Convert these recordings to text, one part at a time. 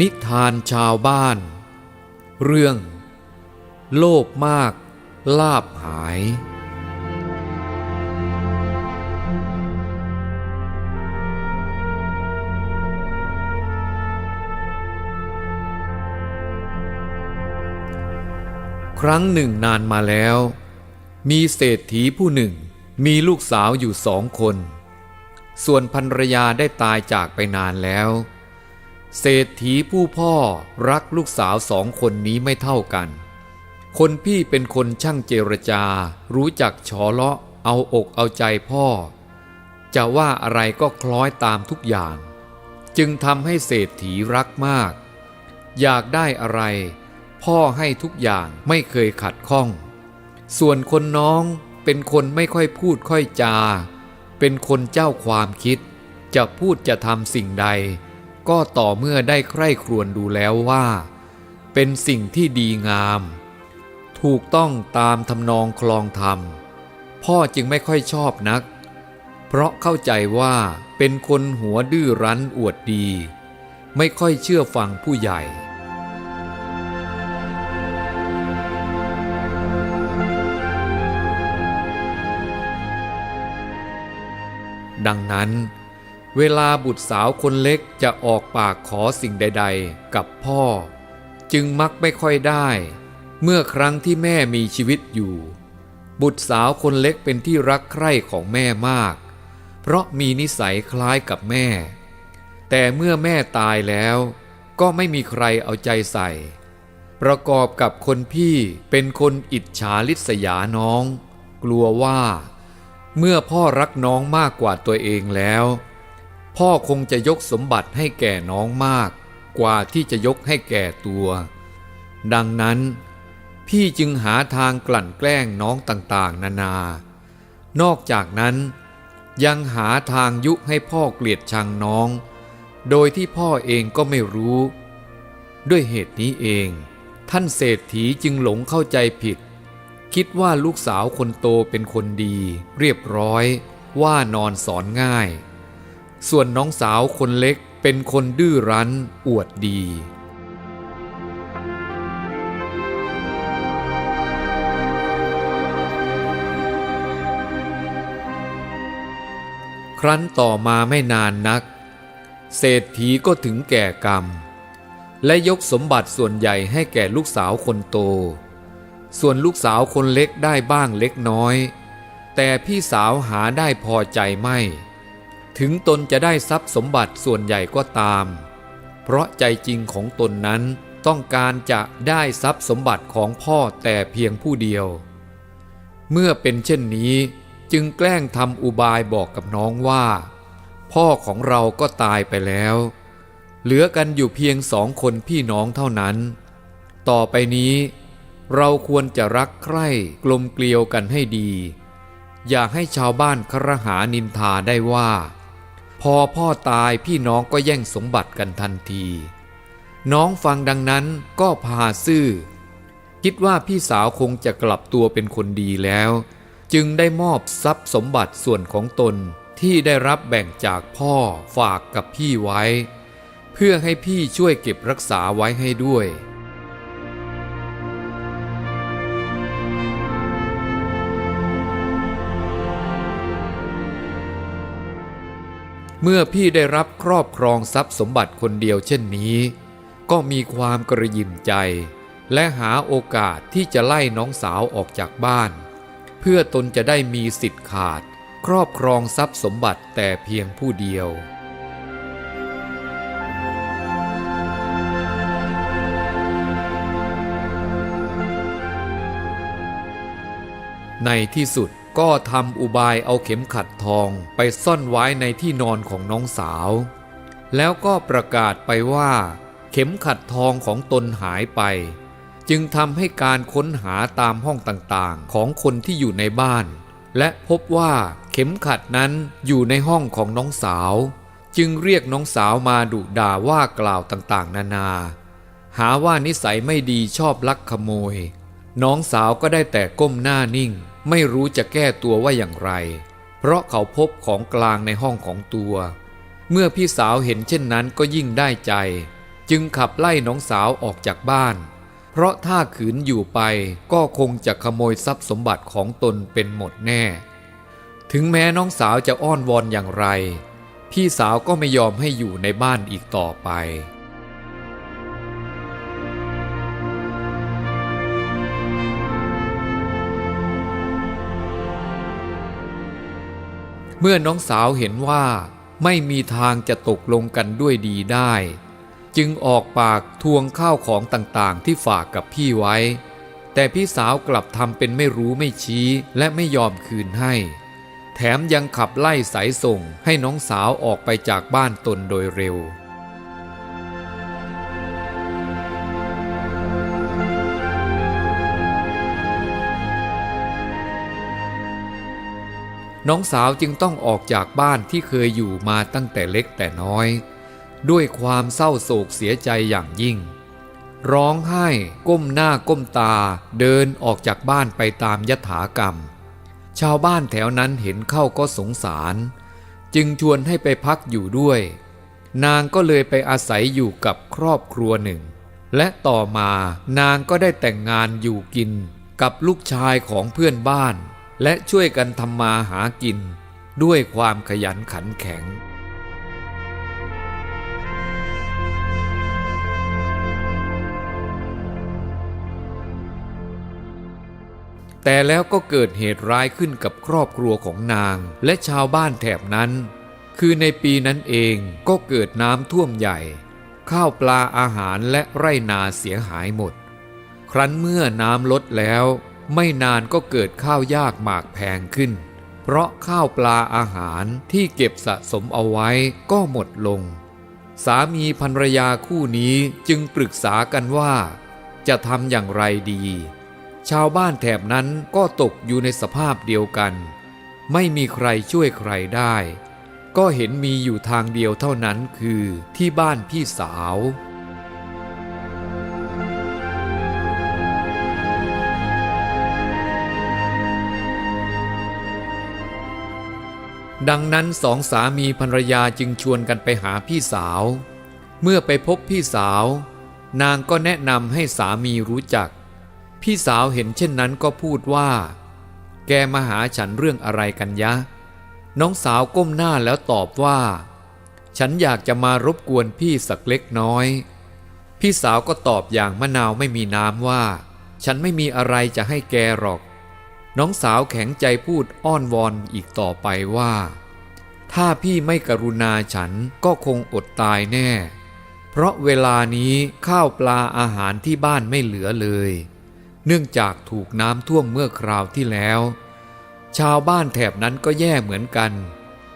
นิทานชาวบ้าน เรื่อง โลภมากลาบหาย ครั้งหนึ่งนานมาแล้ว มีเศรษฐีผู้หนึ่งมีลูกสาวอยู่สองคน ส่วนภรรยาได้ตายจากไปนานแล้ว เศรษฐีผู้พ่อรักลูกสาวสองคนนี้ไม่เท่ากัน คนพี่เป็นคนช่างเจรจา รู้จักฉอเลาะ เอาอกเอาใจพ่อ จะว่าอะไรก็คล้อยตามทุกอย่าง จึงทำให้เศรษฐีรักมาก อยากได้อะไร พ่อให้ทุกอย่างไม่เคยขัดข้อง ส่วนคนน้องเป็นคนไม่ค่อยพูดค่อยจา เป็นคนเจ้าความคิด จะพูดจะทำสิ่งใด ก็ต่อเมื่อได้ใคร่ครวญดูแล้วว่า เป็นสิ่งที่ดีงาม ถูกต้องตามทำนองคลองธรรม พ่อจึงไม่ค่อยชอบนัก เพราะเข้าใจว่าเป็นคนหัวดื้อรั้นอวดดี ไม่ค่อยเชื่อฟังผู้ใหญ่ดังนั้น เวลาบุตรสาวคนเล็กจะออกปากขอสิ่งใด ๆ กับพ่อ จึงมักไม่ค่อยได้ เมื่อครั้งที่แม่มีชีวิตอยู่ บุตรสาวคนเล็กเป็นที่รักใคร่ของแม่มาก เพราะมีนิสัยคล้ายกับแม่ แต่เมื่อแม่ตายแล้วก็ไม่มีใครเอาใจใส่ ประกอบกับคนพี่เป็นคนอิจฉาลิษยาน้อง กลัวว่า เมื่อพ่อรักน้องมากกว่าตัวเองแล้ว พ่อคงจะยกสมบัติให้แก่น้องมาก กว่าที่จะยกให้แก่ตัว ดังนั้น พี่จึงหาทางกลั่นแกล้งน้องต่างๆ นานา นอกจากนั้น ยังหาทางยุให้พ่อเกลียดชังน้อง โดยที่พ่อเองก็ไม่รู้ ด้วยเหตุนี้เอง ท่านเศรษฐีจึงหลงเข้าใจผิด คิดว่าลูกสาวคนโตเป็นคนดี เรียบร้อย ว่านอนสอนง่าย ส่วนน้องสาวคนเล็กเป็นคนดื้อรั้นอวดดี ครั้นต่อมาไม่นานนัก เศรษฐีก็ถึงแก่กรรม และยกสมบัติส่วนใหญ่ให้แก่ลูกสาวคนโต ส่วนลูกสาวคนเล็กได้บ้างเล็กน้อย แต่พี่สาวหาได้พอใจไม่ ถึงตนจะได้ทรัพย์สมบัติส่วนใหญ่ก็ตาม เพราะใจจริงของตนนั้นต้องการจะได้ทรัพย์สมบัติของพ่อแต่เพียงผู้เดียว เมื่อเป็นเช่นนี้จึงแกล้งทำอุบายบอกกับน้องว่า พ่อของเราก็ตายไปแล้ว เหลือกันอยู่เพียงสองคนพี่น้องเท่านั้น ต่อไปนี้เราควรจะรักใคร่กลมเกลียวกันให้ดี อย่าให้ชาวบ้านครหานินทาได้ว่า พอพ่อตายพี่น้องก็แย่งสมบัติกันทันที น้องฟังดังนั้นก็พาซื่อ คิดว่าพี่สาวคงจะกลับตัวเป็นคนดีแล้ว จึงได้มอบทรัพย์สมบัติส่วนของตนที่ได้รับแบ่งจากพ่อฝากกับพี่ไว้ เพื่อให้พี่ช่วยเก็บรักษาไว้ให้ด้วย เมื่อพี่ได้รับครอบครองทรัพย์สมบัติคนเดียวเช่นนี้ ก็มีความกระยิมใจ และหาโอกาสที่จะไล่น้องสาวออกจากบ้าน เพื่อตนจะได้มีสิทธิ์ขาด ครอบครองทรัพย์สมบัติแต่เพียงผู้เดียวในที่สุด ก็ทำอุบายเอาเข็มขัดทองไปซ่อนไว้ในที่นอนของน้องสาว แล้วก็ประกาศไปว่า เข็มขัดทองของตนหายไป จึงทำให้การค้นหาตามห้องต่างๆ ของคนที่อยู่ในบ้าน และพบว่าเข็มขัดนั้นอยู่ในห้องของน้องสาว จึงเรียกน้องสาวมาดุด่าว่ากล่าวต่างๆ นานา หาว่านิสัยไม่ดีชอบลักขโมย น้องสาวก็ได้แต่ก้มหน้านิ่ง ไม่รู้จะแก้ตัวว่าอย่างไร เพราะเขาพบของกลางในห้องของตัว เมื่อพี่สาวเห็นเช่นนั้นก็ยิ่งได้ใจ จึงขับไล่น้องสาวออกจากบ้าน เพราะถ้าขืนอยู่ไปก็คงจะขโมยทรัพย์สมบัติของตนเป็นหมดแน่ ถึงแม้น้องสาวจะอ้อนวอนอย่างไร พี่สาวก็ไม่ยอมให้อยู่ในบ้านอีกต่อไป เมื่อน้องสาวเห็นว่าไม่มีทางจะตกลงกันด้วยดีได้ จึงออกปากทวงข้าวของต่างๆ ที่ฝากกับพี่ไว้ แต่พี่สาวกลับทำเป็นไม่รู้ไม่ชี้และไม่ยอมคืนให้ แถมยังขับไล่สายส่งให้น้องสาวออกไปจากบ้านตนโดยเร็ว น้องสาวจึงต้องออกจากบ้านที่เคยอยู่มาตั้งแต่เล็กแต่น้อย ด้วยความเศร้าโศกเสียใจอย่างยิ่ง ร้องไห้ก้มหน้าก้มตาเดินออกจากบ้านไปตามยถากรรม ชาวบ้านแถวนั้นเห็นเข้าก็สงสาร จึงชวนให้ไปพักอยู่ด้วย นางก็เลยไปอาศัยอยู่กับครอบครัวหนึ่ง และต่อมานางก็ได้แต่งงานอยู่กินกับลูกชายของเพื่อนบ้าน และช่วยกันทำมาหากินด้วยความขยันขันแข็ง แต่แล้วก็เกิดเหตุร้ายขึ้นกับครอบครัวของนางและชาวบ้านแถบนั้น คือในปีนั้นเองก็เกิดน้ำท่วมใหญ่ ข้าวปลาอาหารและไร่นาเสียหายหมด ครั้นเมื่อน้ำลดแล้ว ไม่นานก็เกิดข้าวยากหมากแพงขึ้น เพราะข้าวปลาอาหารที่เก็บสะสมเอาไว้ก็หมดลง สามีภรรยาคู่นี้จึงปรึกษากันว่า จะทำอย่างไรดี ชาวบ้านแถบนั้นก็ตกอยู่ในสภาพเดียวกัน ไม่มีใครช่วยใครได้ ก็เห็นมีอยู่ทางเดียวเท่านั้นคือที่บ้านพี่สาว ดังนั้นสองสามีภรรยาจึงชวนกันไปหาพี่สาว เมื่อไปพบพี่สาว นางก็แนะนำให้สามีรู้จัก พี่สาวเห็นเช่นนั้นก็พูดว่า แกมาหาฉันเรื่องอะไรกันยะ น้องสาวก้มหน้าแล้วตอบว่า ฉันอยากจะมารบกวนพี่สักเล็กน้อย พี่สาวก็ตอบอย่างมะนาวไม่มีน้ำว่า ฉันไม่มีอะไรจะให้แกหรอก น้องสาวแข็งใจพูดอ้อนวอนอีกต่อไปว่า ถ้าพี่ไม่กรุณาฉันก็คงอดตายแน่ เพราะเวลานี้ข้าวปลาอาหารที่บ้านไม่เหลือเลย เนื่องจากถูกน้ำท่วมเมื่อคราวที่แล้ว ชาวบ้านแถบนั้นก็แย่เหมือนกัน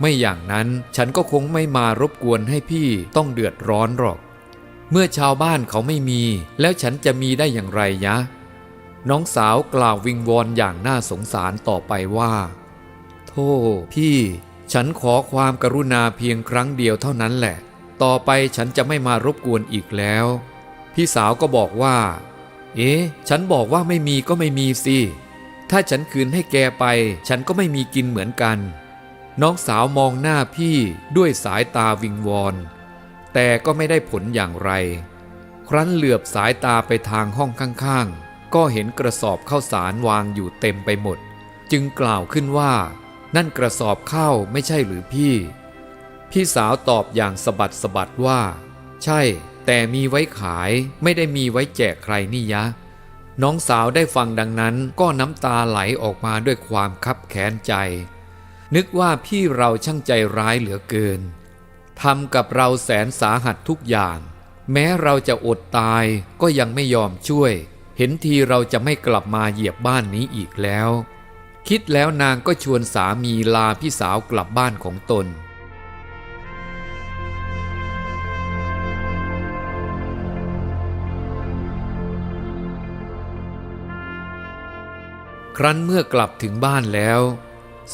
ไม่อย่างนั้นฉันก็คงไม่มารบกวนให้พี่ต้องเดือดร้อนหรอก เมื่อชาวบ้านเขาไม่มี แล้วฉันจะมีได้อย่างไรยะ น้องสาวกล่าววิงวอนอย่างน่าสงสารต่อไปว่า โธ่พี่ ฉันขอความกรุณาเพียงครั้งเดียวเท่านั้นแหละ ต่อไปฉันจะไม่มารบกวนอีกแล้ว พี่สาวก็บอกว่า เอ๊ะ ฉันบอกว่าไม่มีก็ไม่มีสิ ถ้าฉันคืนให้แกไป ฉันก็ไม่มีกินเหมือนกัน น้องสาวมองหน้าพี่ด้วยสายตาวิงวอน แต่ก็ไม่ได้ผลอย่างไร ครั้นเหลือบสายตาไปทางห้องข้างๆ ก็เห็นกระสอบข้าวสารวางอยู่เต็มไปหมด จึงกล่าวขึ้นว่า นั่นกระสอบข้าวไม่ใช่หรือพี่ พี่สาวตอบอย่างสะบัดสะบัดว่า ใช่ แต่มีไว้ขายไม่ได้มีไว้แจกใครนี่ยะ น้องสาวได้ฟังดังนั้นก็น้ำตาไหลออกมาด้วยความคับแค้นใจ นึกว่าพี่เราช่างใจร้ายเหลือเกินทำกับเราแสนสาหัสทุกอย่าง แม้เราจะอดตายก็ยังไม่ยอมช่วย เห็นทีเราจะไม่กลับมาเหยียบบ้านนี้อีกแล้ว คิดแล้วนางก็ชวนสามีลาพี่สาวกลับบ้านของตน ครั้นเมื่อกลับถึงบ้านแล้ว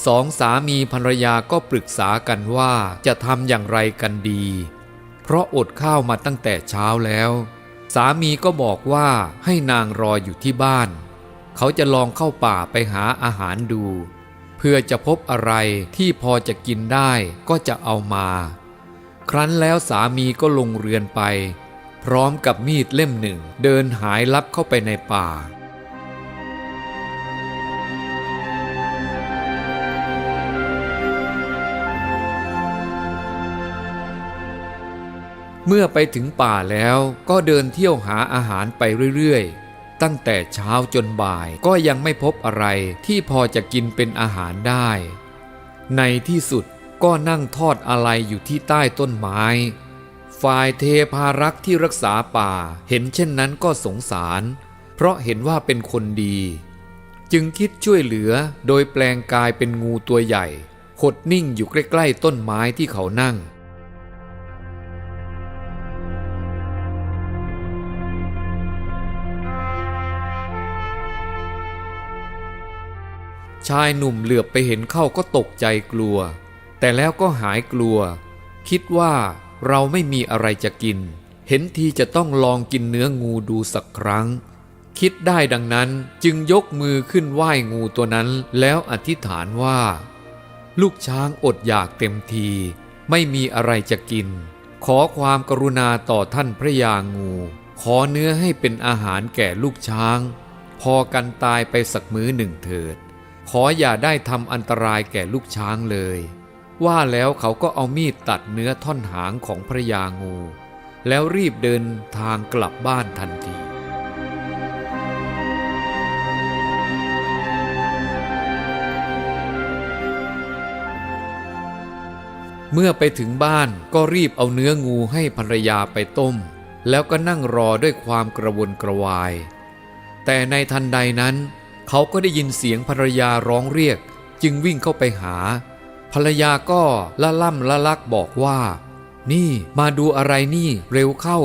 สองสามีภรรยาก็ปรึกษากันว่าจะทำอย่างไรกันดี เพราะอดข้าวมาตั้งแต่เช้าแล้ว สามีก็บอกว่าให้นางรออยู่ที่บ้าน เขาจะลองเข้าป่าไปหาอาหารดู เพื่อจะพบอะไรที่พอจะกินได้ก็จะเอามา ครั้นแล้วสามีก็ลงเรือนไป พร้อมกับมีดเล่มหนึ่งเดินหายลับเข้าไปในป่า เมื่อไปถึงป่าแล้วก็เดินเที่ยวหาอาหารไปเรื่อยๆ ตั้งแต่เช้าจนบ่ายก็ยังไม่พบอะไรที่พอจะกินเป็นอาหารได้ ในที่สุดก็นั่งทอดอะไรอยู่ที่ใต้ต้นไม้ ฝ่ายเทพารักษ์ที่รักษาป่าเห็นเช่นนั้นก็สงสาร เพราะเห็นว่าเป็นคนดี จึงคิดช่วยเหลือโดยแปลงกายเป็นงูตัวใหญ่ขดนิ่งอยู่ใกล้ๆต้นไม้ที่เขานั่ง ชายหนุ่มเหลือบไปเห็นเข้าก็ตกใจกลัว แต่แล้วก็หายกลัว คิดว่าเราไม่มีอะไรจะกิน เห็นทีจะต้องลองกินเนื้องูดูสักครั้ง คิดได้ดังนั้นจึงยกมือขึ้นไหว้งูตัวนั้น แล้วอธิษฐานว่า ลูกช้างอดอยากเต็มที ไม่มีอะไรจะกิน ขอความกรุณาต่อท่านพระยางู ขอเนื้อให้เป็นอาหารแก่ลูกช้าง พอกันตายไปสักมื้อหนึ่งเถิด ขออย่าได้ทำอันตรายแก่ลูกช้างเลย ว่าแล้วเขาก็เอามีดตัดเนื้อท่อนหางของพระยางู แล้วรีบเดินทางกลับบ้านทันทีเมื่อไปถึงบ้านก็รีบเอาเนื้องูให้ภรรยาไปต้ม แล้วก็นั่งรอด้วยความกระวนกระวาย แต่ในทันใดนั้น เขาก็ได้ยินเสียงภรรยาร้องเรียก จึงวิ่งเข้าไปหา ภรรยาก็ละล่ำละลักบอกว่า นี่มาดูอะไรนี่เร็วเข้า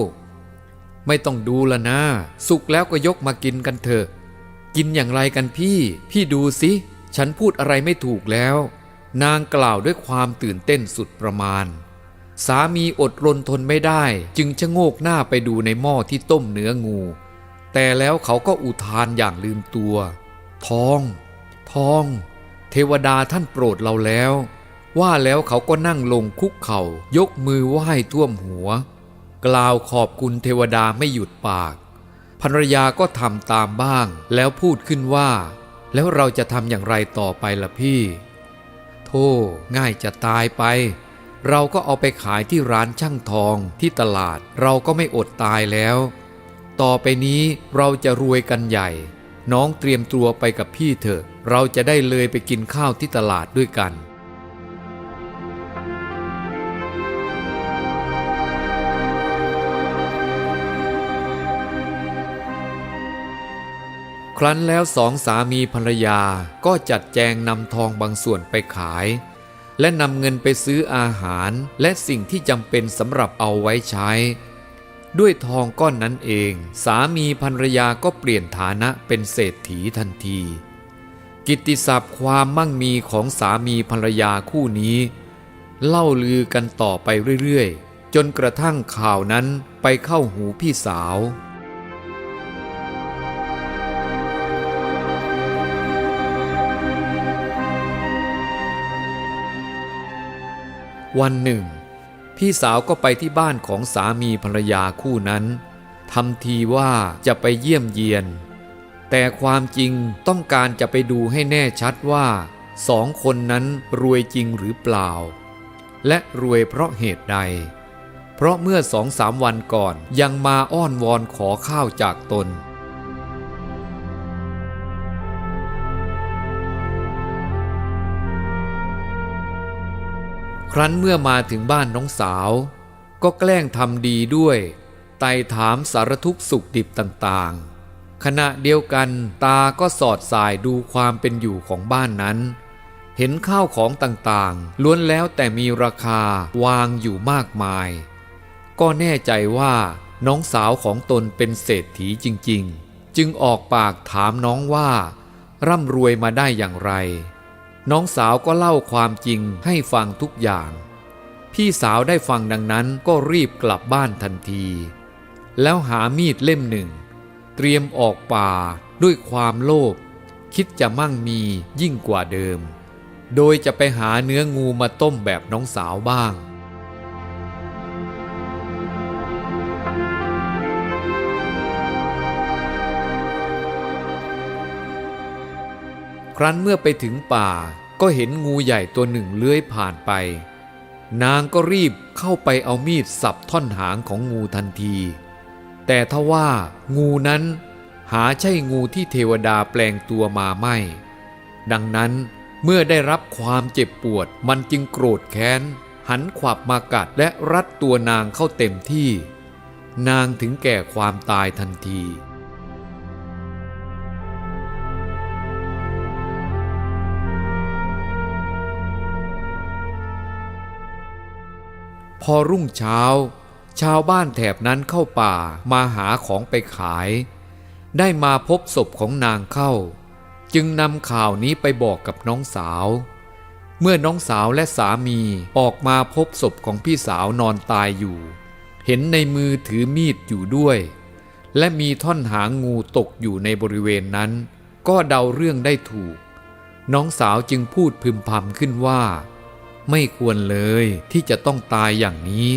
ไม่ต้องดูละนะ สุกแล้วก็ยกมากินกันเถอะ กินอย่างไรกันพี่ พี่ดูสิฉันพูดอะไรไม่ถูกแล้ว นางกล่าวด้วยความตื่นเต้นสุดประมาณ สามีอดรนทนไม่ได้ จึงชะโงกหน้าไปดูในหม้อที่ต้มเนื้องู แต่แล้วเขาก็อุทานอย่างลืมตัว ทอง ทอง เทวดาท่านโปรดเราแล้ว ว่าแล้วเขาก็นั่งลงคุกเข่ายกมือไหว้ท่วมหัว กล่าวขอบคุณเทวดาไม่หยุดปากภรรยาก็ทำตามบ้างแล้วพูดขึ้นว่า แล้วเราจะทำอย่างไรต่อไปล่ะพี่ โธ่ง่ายจะตายไป เราก็เอาไปขายที่ร้านช่างทองที่ตลาดเราก็ไม่อดตายแล้ว ต่อไปนี้เราจะรวยกันใหญ่ น้องเตรียมตัวไปกับพี่เถอะ เราจะได้เลยไปกินข้าวที่ตลาดด้วยกันครั้นแล้วสองสามีภรรยาก็จัดแจงนำทองบางส่วนไปขาย และนำเงินไปซื้ออาหารและสิ่งที่จำเป็นสำหรับเอาไว้ใช้ ด้วยทองก้อนนั้นเอง สามีภรรยาก็เปลี่ยนฐานะเป็นเศรษฐีทันที กิตติศัพท์ความมั่งมีของสามีภรรยาคู่นี้ เล่าลือกันต่อไปเรื่อยๆ จนกระทั่งข่าวนั้นไปเข้าหูพี่สาววันหนึ่ง พี่สาวก็ไปที่บ้านของสามีภรรยาคู่นั้นทำทีว่าจะไปเยี่ยมเยียน แต่ความจริงต้องการจะไปดูให้แน่ชัดว่าสองคนนั้นรวยจริงหรือเปล่า และรวยเพราะเหตุใด เพราะเมื่อสองสามวันก่อนยังมาอ้อนวอนขอข้าวจากตน ครั้นเมื่อมาถึงบ้านน้องสาว ก็แกล้งทำดีด้วย ไต่ถามสารทุกข์สุขดิบต่างๆ ขณะเดียวกันตาก็สอดสายดูความเป็นอยู่ของบ้านนั้น เห็นข้าวของต่างๆ ล้วนแล้วแต่มีราคาวางอยู่มากมาย ก็แน่ใจว่าน้องสาวของตนเป็นเศรษฐีจริง ๆ จึงออกปากถามน้องว่า ร่ำรวยมาได้อย่างไร น้องสาวก็เล่าความจริงให้ฟังทุกอย่าง พี่สาวได้ฟังดังนั้นก็รีบกลับบ้านทันที แล้วหามีดเล่มหนึ่ง เตรียมออกป่าด้วยความโลภคิดจะมั่งมียิ่งกว่าเดิม โดยจะไปหาเนื้องูมาต้มแบบน้องสาวบ้าง รั้นเมื่อไปถึงป่าก็เห็นงูใหญ่ตัวหนึ่งเลื้อยผ่านไป นางก็รีบเข้าไปเอามีดสับท่อนหางของงูทันที แต่ทว่างูนั้นหาใช่งูที่เทวดาแปลงตัวมาไม่ ดังนั้นเมื่อได้รับความเจ็บปวดมันจึงโกรธแค้น หันขวับมากัดและรัดตัวนางเข้าเต็มที่ นางถึงแก่ความตายทันที พอรุ่งเช้า ชาวบ้านแถบนั้นเข้าป่ามาหาของไปขาย ได้มาพบศพของนางเข้า จึงนำข่าวนี้ไปบอกกับน้องสาว เมื่อน้องสาวและสามีออกมาพบศพของพี่สาวนอนตายอยู่ เห็นในมือถือมีดอยู่ด้วย และมีท่อนหางงูตกอยู่ในบริเวณนั้น ก็เดาเรื่องได้ถูก น้องสาวจึงพูดพึมพำขึ้นว่า ไม่ควรเลยที่จะต้องตายอย่างนี้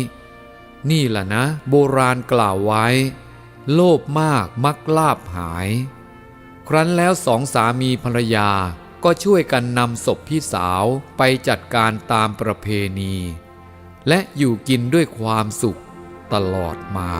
นี่แหละนะ โบราณกล่าวไว้ โลภมากมักลาบหาย ครั้นแล้วสองสามีภรรยาก็ช่วยกันนำศพพี่สาวไปจัดการตามประเพณี และอยู่กินด้วยความสุขตลอดมา